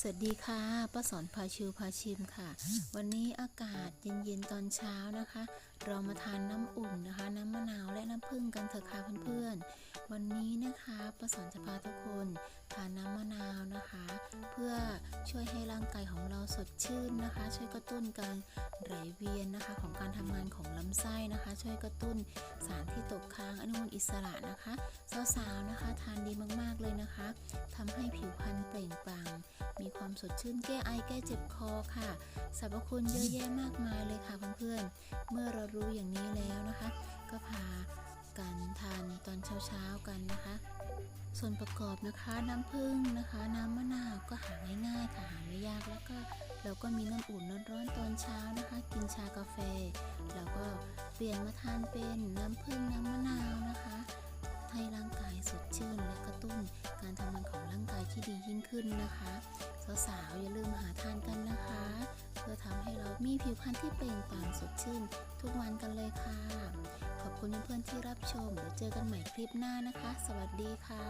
สวัสดีค่ะป้าสอนพาชิวพาชิมค่ะ วันนี้อากาศเย็นๆตอนเช้านะคะ เรามาทานน้ำอุ่นนะคะ น้ำมะนาวและน้ำผึ้งกันเถอะค่ะเพื่อนๆ วันนี้นะคะป้าสอนจะพาทุกคนทานน้ำมะนาวนะคะ เพื่อช่วยให้ร่างกายของเราสดชื่นนะคะ ช่วยกระตุ้นการไหลเวียนนะคะ ของการทำงานของลำไส้นะคะ ช่วยกระตุ้นสารที่ตกค้างอนุมูลอิสระนะคะสาวๆนะคะ ทานดีมากๆเลยนะคะทำให้ผิวพรรณ สดชื่นแก้ไอแก้เจ็บคอค่ะสรรพคุณเยอะแยะมากมายเลยค่ะเพื่อนๆเมื่อเรารู้อย่างนี้แล้วนะคะ ก็พากันทานตอนเช้าๆกันนะคะ ส่วนประกอบนะคะน้ำผึ้งนะคะ น้ำมะนาวก็หาง่ายๆค่ะหาไม่ยากแล้วก็เราก็มีน้ำอุ่นร้อนๆตอนเช้านะคะ กินชากาแฟ แล้วก็เปลี่ยนมาทานเป็นน้ำผึ้งน้ำมะนาวนะคะ ที่ดียิ่งขึ้นนะคะสาวๆอย่าลืมหาทานกันนะคะ เพื่อทำให้เรามีผิวพรรณที่เปล่งปลั่งสดชื่น ทุกวันกันเลยค่ะ ขอบคุณเพื่อนๆที่รับชมเดี๋ยวเจอกันใหม่คลิปหน้านะคะ สวัสดีค่ะ